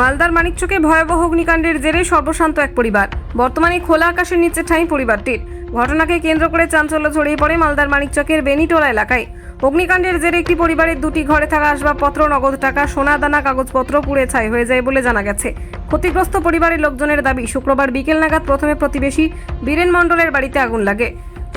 মালদার মানিকচকে ভয়াবহ অগ্নিকাণ্ডের জেরে সর্বশান্ত এক পরিবার। বর্তমানে খোলা আকাশের নিচে ঠাঁই পরিবারটির। ঘটনাকে কেন্দ্র করে চাঞ্চল্য ছড়িয়ে পড়ে মালদার মানিকচকের বেনিটোলা এলাকায়। অগ্নিকাণ্ডের জেরে একটি পরিবারের দুটি ঘরে থাকা আসবাবপত্র, নগদ টাকা, সোনা দানা, কাগজপত্র পুড়ে ছাই হয়ে যায় বলে জানা গেছে। ক্ষতিগ্রস্ত পরিবারের লোকজনের দাবি, শুক্রবার বিকেল নাগাদ প্রথমে প্রতিবেশী বীরেন মণ্ডলের বাড়িতে আগুন লাগে।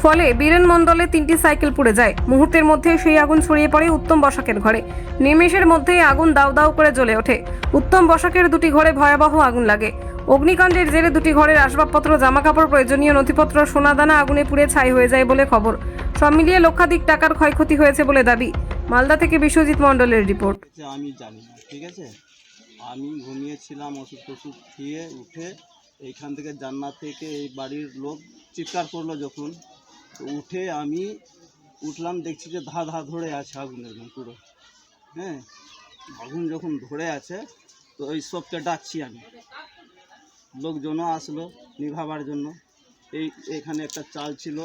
ফলে বীরেন মণ্ডলের তিনটি সাইকেল পুড়ে যায়। মুহূর্তের মধ্যে সেই আগুন ছড়িয়ে পড়ে উত্তম বসাকের ঘরে। নিমেষের মধ্যেই আগুন দাউ দাউ করে জ্বলে ওঠে। উত্তম বসাকের দুটি ঘরে ভয়াবহ আগুন লাগে। অগ্নিকাণ্ডের জেরে দুটি ঘরের আসবাবপত্র, জামাকাপড়, প্রয়োজনীয় নথিপত্র, সোনাদানা আগুনে পুড়ে ছাই হয়ে যায় বলে খবর। সব মিলিয়ে লক্ষাধিক টাকার ক্ষয়ক্ষতি হয়েছে বলে দাবি। মালদা থেকে বিশ্বজিৎ মণ্ডলের রিপোর্ট। আমি জানি ঠিক আছে? আমি ঘুমিয়েছিলাম, ওষুধ টষুধ খেয়ে উঠে এইখান থেকে জান্নাত থেকে এই বাড়ির লোক চিৎকার করল যখন। তো উঠে আমি উঠলাম দেখছি যে ধা ধা ধরে আছে আগুন একদম পুরো। হ্যাঁ আগুন যখন ধরে আছে তো ওই সবকে ডাকছি আমি। লোকজনও আসলো নিভাবার জন্য। এই এখানে একটা চাল ছিল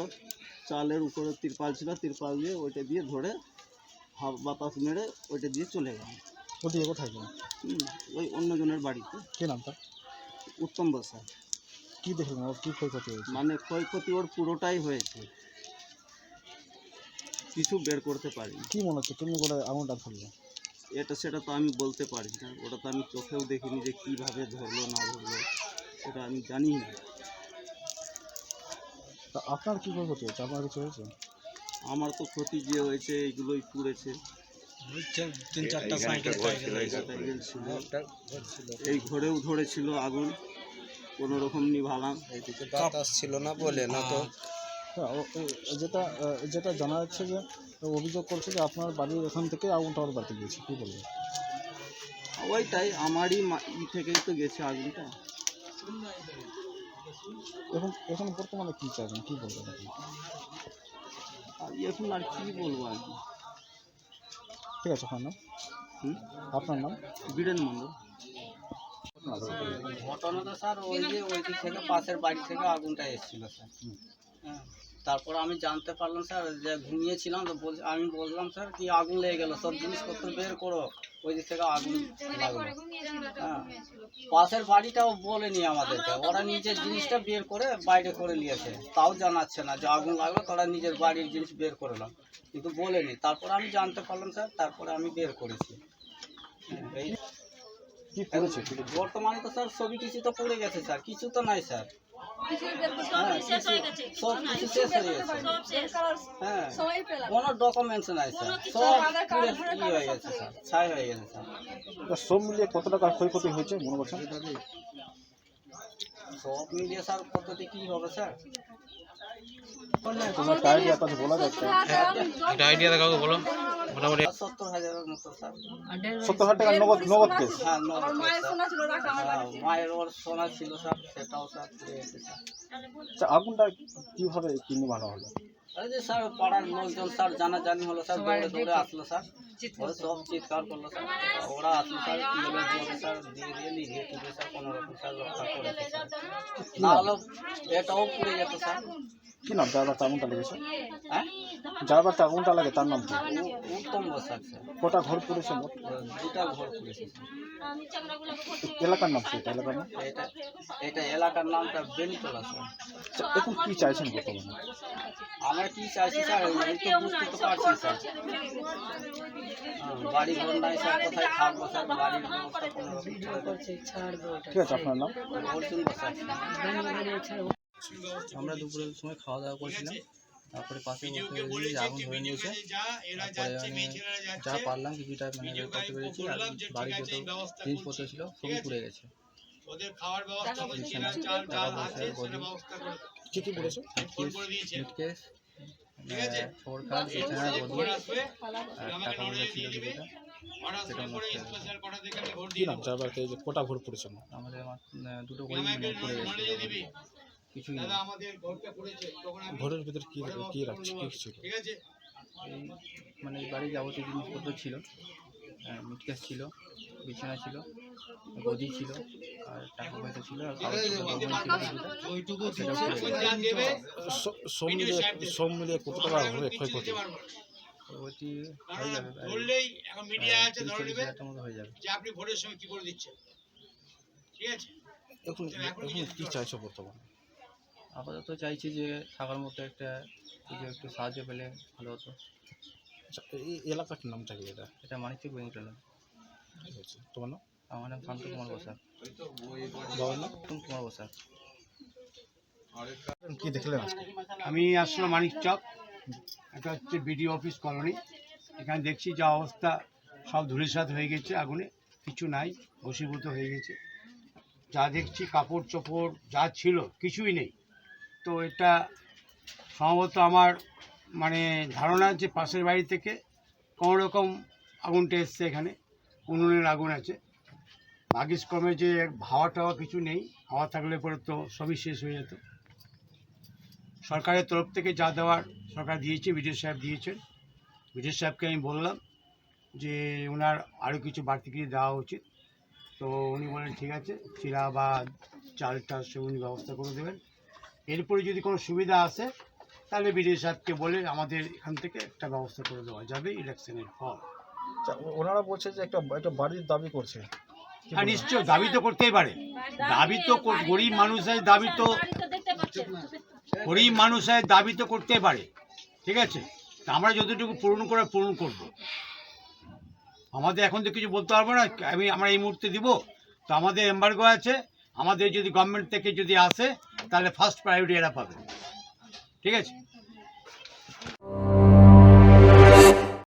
চালের উপরে তিরপাল ছিল তিরপাল দিয়ে ওইটা দিয়ে ধরে হাওয়া বাতাস মেরে ওইটা দিয়ে চলে গেল ওদিকে কোথায় গেল ওই অন্যজনের বাড়িতে। কি নামটা উত্তম বসা কী দেখলেন? ওর কী ক্ষয়ক্ষতি হয়েছে? মানে ক্ষয়ক্ষতি ওর পুরোটাই হয়েছে। কিছু বের করতে পারি কি মনে হচ্ছে? তুমি করে আগুনটা ধরলো? এটা সেটা তো আমি বলতে পারি না। ওটা তো আমি চোখেও দেখিনি যে কীভাবে ধরলো না ধরলো। সেটা আমি জানি না। তা আপনার কি ক্ষয়ক্ষতি হয়েছে? আপনার কিছু হয়েছে? আমার তো ক্ষতি যে হয়েছে এইগুলোই পুড়েছে। তিন চারটা সাইকেল সাইকেল ছিল এই ঘরেও ধরেছিল আগুন কোনো রকম নিভালাম। ছিল না বলে না তো যেটা আহ, যেটা জানা যাচ্ছে যে অভিযোগ করছে যে আপনার বাড়ির এখান থেকে আগুনটা ওর বাড়িতে গিয়েছে কী বলবেন? ওইটাই আমারই ই থেকেই তো গেছে আগুনটা। এখন এখন বর্তমানে কী চাইবেন কী বলবেন আপনি? আর এখন আর কি বলব আর কি? ঠিক আছে আপনার নাম? আপনার নাম? বীরেন মন্ডল ঘটনাটা স্যার ওই যে ওই দিক থেকে পাশের বাড়ি থেকে আগুনটা এসেছিল স্যার। হ্যাঁ তারপর আমি জানতে পারলাম স্যার যে ঘুমিয়েছিলাম তো বল আমি বললাম স্যার কি আগুন লেগে গেল সব জিনিসপত্র বের করো ওই দিক থেকে আগুন লাগল। হ্যাঁ। পাশের বাড়িটাও বলেনি আমাদেরকে ওরা নিজের জিনিসটা বের করে বাইরে করে নিয়েছে তাও জানাচ্ছে না যে আগুন লাগল তারা নিজের বাড়ির জিনিস বের করে নাও কিন্তু বলেনি। তারপর আমি জানতে পারলাম স্যার তারপরে আমি বের করেছি। বর্তমানে তো স্যার ছবি কিছু তো পড়ে গেছে স্যার কিছু তো নাই স্যার। সব কিছু হ্যাঁ হয়ে হয়ে মিলিয়ে কত টাকার ক্ষয়ক্ষতি হয়েছে মনে করছেন? সব মিলিয়ে স্যার কততে কি হবে স্যার তোমার দিয়ে আপনাকে বলা যাচ্ছে। একটা আইডিয়া দেখাও বলো। মোটামুটি সত্তর হাজারের মতো স্যার। সত্তর হাজার টাকা নগদ নগদ কেস? হ্যাঁ নগদ হ্যাঁ, মায়ের ওর সোনা ছিল স্যার সেটাও স্যার আচ্ছা আগুনটা কীভাবে কিনে ভালো হলো? এই যে স্যার পাড়ার লোকজন স্যার জানাজানি হলো স্যার দৌড়ে দৌড়ে আসলো স্যার। ওরা সব চিৎকার করল স্যার। ওরা আসলো স্যার স্যার দিয়ে দিয়ে স্যার কোনো রকম স্যার রক্ষা করেছে স্যার। না হলো এটাও পুড়ে যেত স্যার। কি নাম? বাচ্চা আগুনটা লেগেছে? হ্যাঁ? যার আগুনটা লাগে তার নাম কি? উ- উত্তম বসাক কটা ঘর পড়েছে মোট? দুটা ঘর পুড়েছে এলাকার নাম কি এটা? এলাকার নাম? এটা এটা এলাকার নামটা বেনিতলা স্যার। আচ্ছা, এখন কি চাইছেন বর্তমানে? আমরা কি চাইছি স্যার এই তো বুঝতে তো পারছি স্যার। হ্যাঁ, বাড়ি ঘর নাই স্যার কোথায় থাকব স্যার? বাড়ির ব্যবস্থা কোনো রকম? করে দেন। ঠিক আছে আপনার নাম? অর্জুন বসাক স্যার। আমরা দুপুরের সময় খাওয়া দাওয়া করছিলাম। তারপরে পাশে বসে দেখি যে আগুন ধরে নিয়েছে। তারপরে আমি যা পারলাম কিছুটা মানে বের করতে পেরেছি আর বাড়ির যত জিনিসপত্র ছিল সবই পুড়ে গেছে। কি কি বলেছে? কি নাম? বাড়িতে কটা? আমাদের দুটো মানে পড়ে গেছে কিছুই নেই। ঘরের ভিতরে কি কি রাখছে কি ছিল এই মানে বাড়ির যাবতীয় জিনিসপত্র ছিল মিটকেস ছিল বিছানা ছিল গদি ছিল আর টাকা পয়সা ছিল সব মিলিয়ে কত টাকা হবে? ক্ষয়ক্ষতি। হয়ে যাবে আছে হয়ে যাবে। আপনি ভোটের সময় কি করে দিচ্ছেন? এখন এখন কি চাইছো বর্তমানে। আপাতত চাইছি যে থাকার মতো একটা কিছু একটু সাহায্য পেলে ভালো হতো। আচ্ছা এই এলাকার নামটা কি এটা? এটা মানিকচক আছে তোমার নাম? আমার নাম শান্ত কুমার বসাক। বাবার নাম? উত্তম কুমার বসাক। কি দেখলেন আমি আসলাম মানিক চক এটা হচ্ছে বিডিও অফিস কলোনি। এখানে দেখছি যা অবস্থা সব ধুলিসাৎ হয়ে গেছে আগুনে কিছু নাই ভসীভূত হয়ে গেছে। যা দেখছি কাপড় চোপড় যা ছিল কিছুই নেই। তো এটা সম্ভবত আমার মানে ধারণা যে পাশের বাড়ি থেকে কোনো রকম আগুনটা এসছে এখানে, উনুনের আগুন আছে। ভাগিস কমে যে হাওয়া টাওয়া কিছু নেই, হাওয়া থাকলে পরে তো সবই শেষ হয়ে যেত। সরকারের তরফ থেকে যা দেওয়ার সরকার দিয়েছে, বিডিও সাহেব দিয়েছেন। বিডিও সাহেবকে আমি বললাম যে ওনার আরও কিছু বাড়তি কিছু দেওয়া উচিত। তো উনি বলেন ঠিক আছে চিরা বা চালটা সে উনি ব্যবস্থা করে দেবেন। এরপরে যদি কোনো সুবিধা আসে তাহলে বিডিও সাহেবকে বলে আমাদের এখান থেকে একটা ব্যবস্থা করে দেওয়া যাবে ইলেকশনের ফল আচ্ছা, ওনারা বলছে যে একটা একটা বাড়ির দাবি করছে। হ্যাঁ নিশ্চয় দাবি তো করতেই পারে। দাবি তো গরিব মানুষের দাবি তো গরিব মানুষের দাবি তো করতে পারে। ঠিক আছে? তা আমরা যতটুকু পূরণ করে পূরণ করব। আমাদের এখন তো কিছু বলতে পারব না। আমি আমরা এই মুহূর্তে দিব। তো আমাদের এম্বার্গো আছে। আমাদের যদি গভর্নমেন্ট থেকে যদি আসে তাহলে ফার্স্ট প্রায়োরিটি এরা পাবে। ঠিক আছে?